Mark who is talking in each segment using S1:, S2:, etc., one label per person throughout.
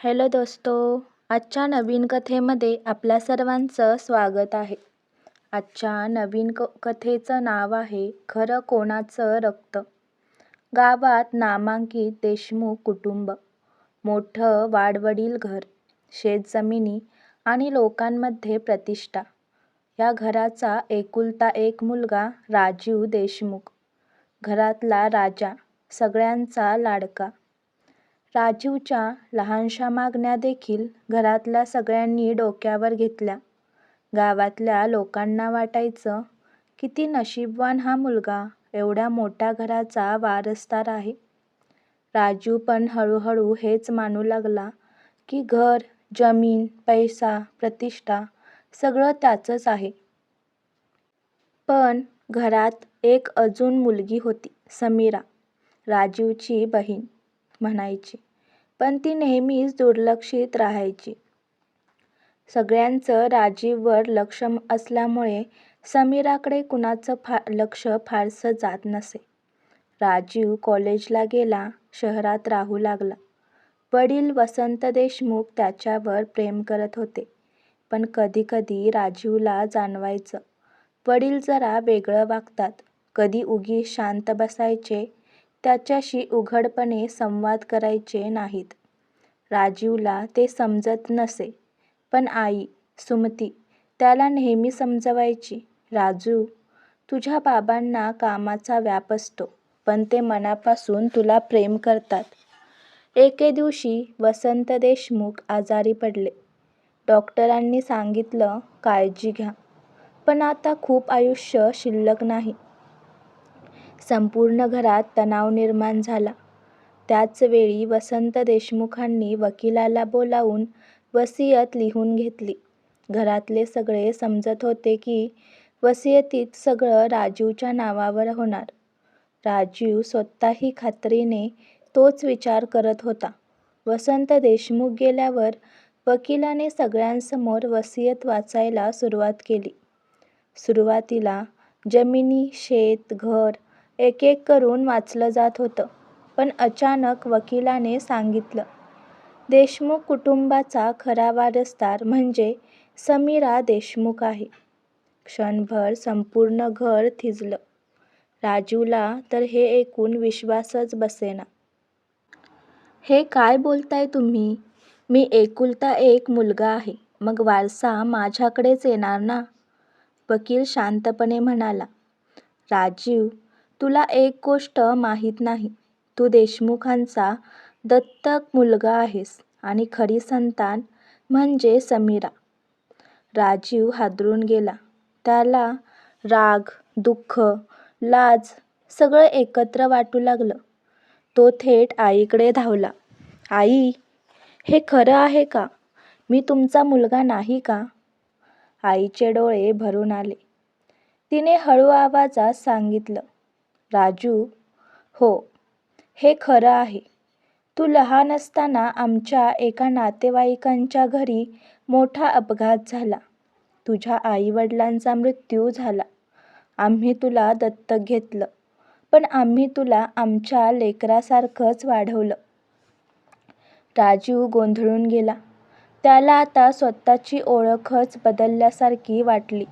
S1: Hello दोस्तो आजच्या नवीन कथेमध्ये आपल्या सर्वांचं स्वागत आहे. आजच्या नवीन क कथेचं नाव आहे खरं कोणाचं रक्त? गावात नामांकित देशमुख कुटुंब मोठं वाडवडील घर शेतजमिनी आणि लोकांमध्ये प्रतिष्ठा. या घराचा एकुलता एक मुलगा राजीव देशमुख घरातला राजा सगळ्यांचा लाडका. राजीवच्या लहानशा मागण्या देखील घरातल्या सगळ्यांनी डोक्यावर घेतल्या. गावातल्या लोकांना वाटायचं किती नशीबवान हा मुलगा एवढ्या मोठ्या घराचा वारसदार आहे. राजू पण हळूहळू हेच मानू लागला की घर जमीन पैसा प्रतिष्ठा सगळं त्याचंच आहे. पण घरात एक अजून मुलगी होती समीरा राजीवची बहीण म्हणायची. पण ती नेहमीच दुर्लक्षित राहायची. सगळ्यांचं राजीववर लक्ष असल्यामुळे समीराकडे कुणाचं फा लक्ष फारसं जात नसे. राजीव कॉलेजला गेला शहरात राहू लागला. वडील वसंत देशमुख त्याच्यावर प्रेम करत होते. पण कधीकधी राजीवला जाणवायचं. वडील जरा वेगळं वागतात. कधी उगीच शांत बसायचे त्याच्याशी उघडपणे संवाद करायचे नाहीत. राजीवला ते समजत नसे. पण आई सुमती त्याला नेहमी समजवायची. राजू तुझ्या बाबांना कामाचा व्याप असतो पण ते मनापासून तुला प्रेम करतात. एके दिवशी वसंत देशमुख आजारी पडले. डॉक्टरांनी सांगितलं काळजी घ्या. पण आता खूप आयुष्य शिल्लक नाही. संपूर्ण घरात तणाव निर्माण झाला. त्याचवेळी वसंत देशमुखांनी वकिलाला बोलावून वसियत लिहून घेतली. घरातले सगळे समजत होते की वसियतीत सगळं राजीवच्या नावावर होणार. राजीव स्वतःही खात्रीने तोच विचार करत होता. वसंत देशमुख गेल्यावर वकिलाने सगळ्यांसमोर वसियत वाचायला सुरुवात केली. सुरुवातीला जमिनी शेत घर एक एक करून वाचलं जात होतं. पण अचानक वकिलाने सांगितलं देशमुख कुटुंबाचा खरा वारसदार म्हणजे समीरा देशमुख आहे. क्षणभर संपूर्ण घर थिजलं. राजूला तर हे ऐकून विश्वासच बसेना. हे काय बोलताय तुम्ही? मी एकुलता एक मुलगा आहे. मग वारसा माझ्याकडेच येणार ना? वकील शांतपणे म्हणाला. राजीव तुला एक गोष्ट माहीत नाही. तू देशमुखांचा दत्तक मुलगा आहेस आणि खरी संतान म्हणजे समीरा. राजीव हादरून गेला. त्याला राग दुःख लाज सगळं एकत्र वाटू लागलं. तो थेट आईकडे धावला. आई हे खरं आहे का? मी तुमचा मुलगा नाही का? आईचे डोळे भरून आले. तिने हळू आवाजात सांगितलं. राजू हो हे खरं आहे. तू लहान असताना आमच्या एका नातेवाईकांच्या घरी मोठा अपघात झाला. तुझ्या आईवडिलांचा मृत्यू झाला. आम्ही तुला दत्तक घेतलं पण आम्ही तुला आमच्या लेकरासारखंच वाढवलं. राजीव गोंधळून गेला. त्याला आता स्वतःची ओळखच बदलल्यासारखी वाटली.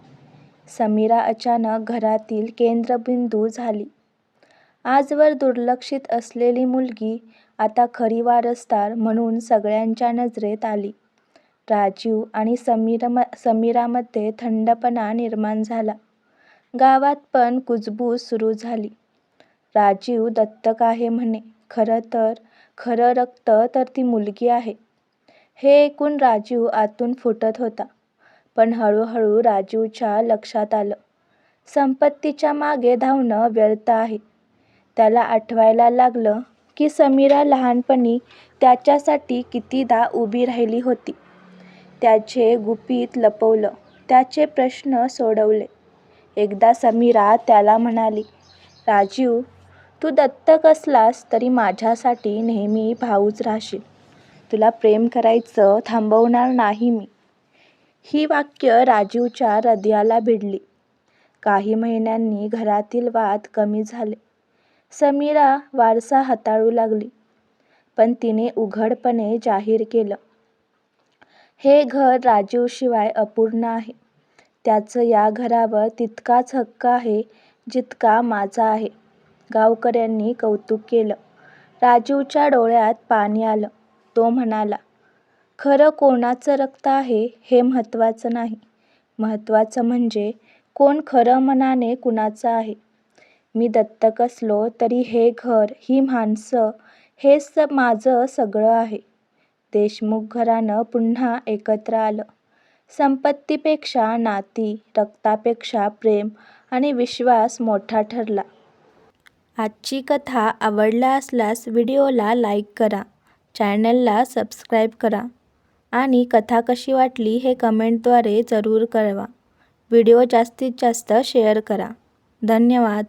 S1: समीरा अचानक घरातील केंद्रबिंदू झाली. आजवर दुर्लक्षित असलेली मुलगी आता खरी वारसदार म्हणून सगळ्यांच्या नजरेत आली. राजीव आणि समीर समीरामध्ये थंडपणा निर्माण झाला. गावात पण कुजबूज सुरू झाली. राजीव दत्तक आहे म्हणे. खरं तर खरं रक्त तर ती मुलगी आहे. हे ऐकून राजीव आतून फुटत होता. पण हळूहळू राजीवच्या लक्षात आलं. संपत्तीच्या मागे धावणं व्यर्थ आहे. त्याला आठवायला लागलं की समीरा लहानपणी त्याच्यासाठी कितीदा उभी राहिली होती. त्याचे गुपित लपवलं त्याचे प्रश्न सोडवले. एकदा समीरा त्याला म्हणाली राजीव तू दत्तक असलास तरी माझ्यासाठी नेहमी भाऊच राहशील. तुला प्रेम करायचं थांबवणार नाही मी. ही वाक्य राजीवच्या हृदयाला भिडली. काही महिन्यांनी घरातील वाद कमी झाले. समीरा वारसा हाताळू लागली पण तिने उघडपणे जाहीर केलं. हे घर राजीवशिवाय अपूर्ण आहे. त्याचं या घरावर तितकाच हक्क आहे जितका माझा आहे. गावकऱ्यांनी कौतुक केलं. राजीवच्या डोळ्यात पाणी आलं. तो म्हणाला, खरं कोणाचं रक्त आहे हे महत्त्वाचं नाही. महत्त्वाचं म्हणजे कोण खरं मनाने कुणाचं आहे. मी दत्तक असलो तरी हे घर, ही माणसं हेच माझं सगळं आहे. देशमुख घराणं पुन्हा एकत्र आलं. संपत्तीपेक्षा नाती, रक्तापेक्षा प्रेम आणि विश्वास मोठा ठरला. आजची कथा आवडला असल्यास व्हिडिओला लाईक करा, चॅनलला सबस्क्राईब करा आणि कथा कशी वाटली हे कमेंटद्वारे जरूर कळवा. व्हिडिओ जास्तीत जास्त शेअर करा. धन्यवाद.